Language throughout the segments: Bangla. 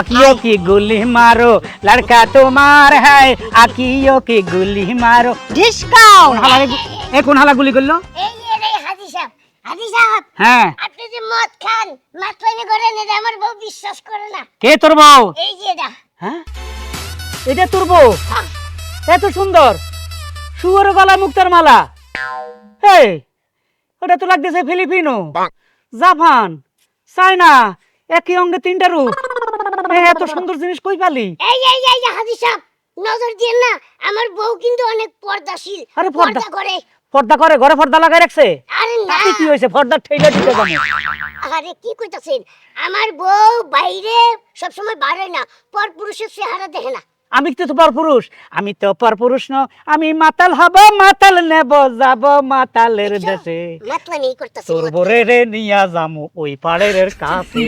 আকিও কি গুলি মারো? লড়কা তোমার হ্যায় আকিও কি গুলি মারো? ডিসকাউন্ট! হালা এ কোন হালা গুলি করল? এই হাজি সাহেব হাজি সাহেব হ্যাঁ। আপনি যে মদ খান করেন এটা আমার বউ বিশ্বাস করে না। কে তোর বউ? এই যে এটা। হ্যাঁ? এটা তোর বউ? হ্যাঁ। এত সুন্দর। শুয়োর গলা মুক্তার মালা। এই ওটা তো লাগতেছে ফিলিপিনো। জাপান চায়না একই অঙ্গে তিনটা রূপ। এত সুন্দর জিনিস কই পালি? এই এই এই হাজি সাহেব নজর দিন না আমার বউ কিন্তু অনেক পর্দাশীল আরে পর্দা- করে। পর্দা করে ঘরে পর্দা লাগাই রাখছে? আরে না। তাতে কি হইছে পর্দা ঠেলে দিতে জানে আরে কি কইতাছেন? আমার বউ বাইরে সব সময় বাইরে না পর পুরুষের চেহারা দেখে না। আমি তো পর পুরুষ? আমি তো পর পুরুষ ন আমি মাতাল হব মাতাল নেব যাব মাতালের দেশে। তোর বরে রে নিয়া যামু ওই পাড়ের কাছে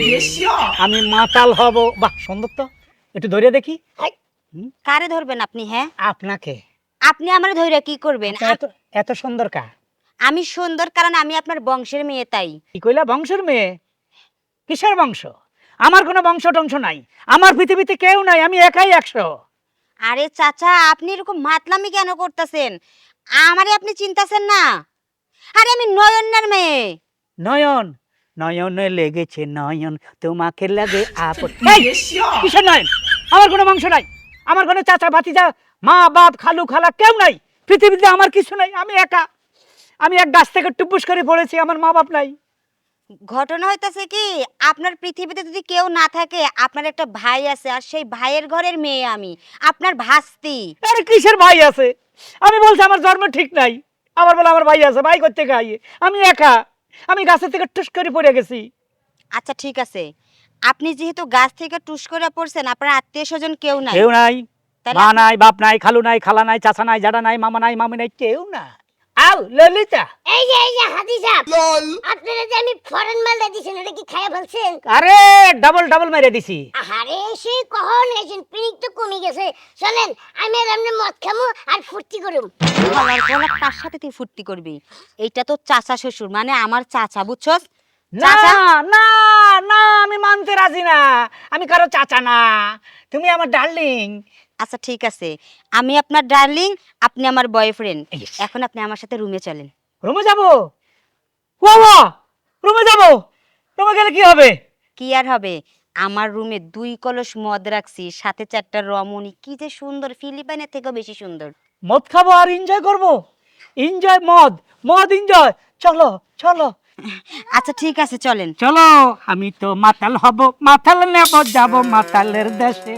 আমি মাতাল হব। বাহ সুন্দর তো। একটু ধরে দেখি। কারে ধরবেন আপনি হ্যাঁ? আপনাকে। আপনি আমার ধৈর্য কি করবেন? এত এত সুন্দর কা আমি সুন্দর কারণ আমি আপনার বংশের মেয়ে তাই। কি কইলা বংশের মেয়ে? কিসের বংশ? আমার কোনো বংশ টংশ নাই। আমার পৃথিবীতে কেউ নাই আমি একাই একশো। আরে চাচা আপনি এরকম মাতলামি কেন করতেছেন? আমারে আপনি চিন্তাছেন না? আরে আমি নয়নার মেয়ে। নয়ন নয়নে লেগেছে নয়ন তোমাকে লাগে আপন এই, কিসের নয়ন? আমার কোনো মাংস নাই। আমার কোনো চাচা ভাতিজা মা বাপ খালু খালা কেউ নাই। পৃথিবীতে আমার কিছু নাই আমি একা। আমি এক গাছ থেকে টুপুস করে পড়েছি আমার মা বাপ নাই। ঘটনা হইতাছে কি আপনার পৃথিবীতে যদি কেউ না থাকে আপনার একটা ভাই আছে আর সেই ভাইয়ের ঘরের মেয়ে আমি। আপনার ভাস্তি। আরে কিসের ভাই আছে? আমি বলছি আমার জন্ম ঠিক নাই। আমার বলে আমার ভাই আছে ভাই করতে গাইয়ে আমি একা। আমি গাছের থেকে টুস করে পড়ে গেছি। আচ্ছা ঠিক আছে। আপনি যেহেতু গাছ থেকে টুস করে পড়ছেন আপনার আত্মীয় স্বজন কেউ নাই। কেউ নাই। মা নাই বাপ নাই খালু নাই খালা নাই চাচা নাই জাডা নাই মামা নাই মামি নাই কেউ না আও ললিতা। এই যে এই যে সাহেব আপনারা যে আমি ফরেন দিছেন এটা কি ফেলছেন? আরে ডাবল ডাবল মেরে দিছি। আরে কখন পিনিক তো কমে গেছে। চলেন আমি আর এমনি মদ খামু আর ফুর্তি করুম। বলার বলার তার সাথে তুই ফুর্তি করবি? এইটা তো চাচা শ্বশুর মানে আমার চাচা বুঝছস? না না না আমি মানতে রাজি না। আমি কারও চাচা না। তুমি আমার ডার্লিং। আচ্ছা ঠিক আছে। আমি আপনার ডার্লিং আপনি আমার বয়ফ্রেন্ড এখন আপনি আমার সাথে রুমে চলেন। রুমে যাব? বাবা রুমে যাব? রুমে গেলে কি হবে? কি আর হবে? আমার রুমে দুই কলস মদ রাখছি সাথে চারটা রমণী কি যে সুন্দর ফিলিপাইনের থেকেও বেশি সুন্দর। মদ খাব আর এনজয় করব? এনজয় মদ। মদ এনজয় চলো চলো। আচ্ছা ঠিক আছে চলেন। চলো আমি তো মাতাল হব। মাতাল নেব যাব মাতালের দেশে।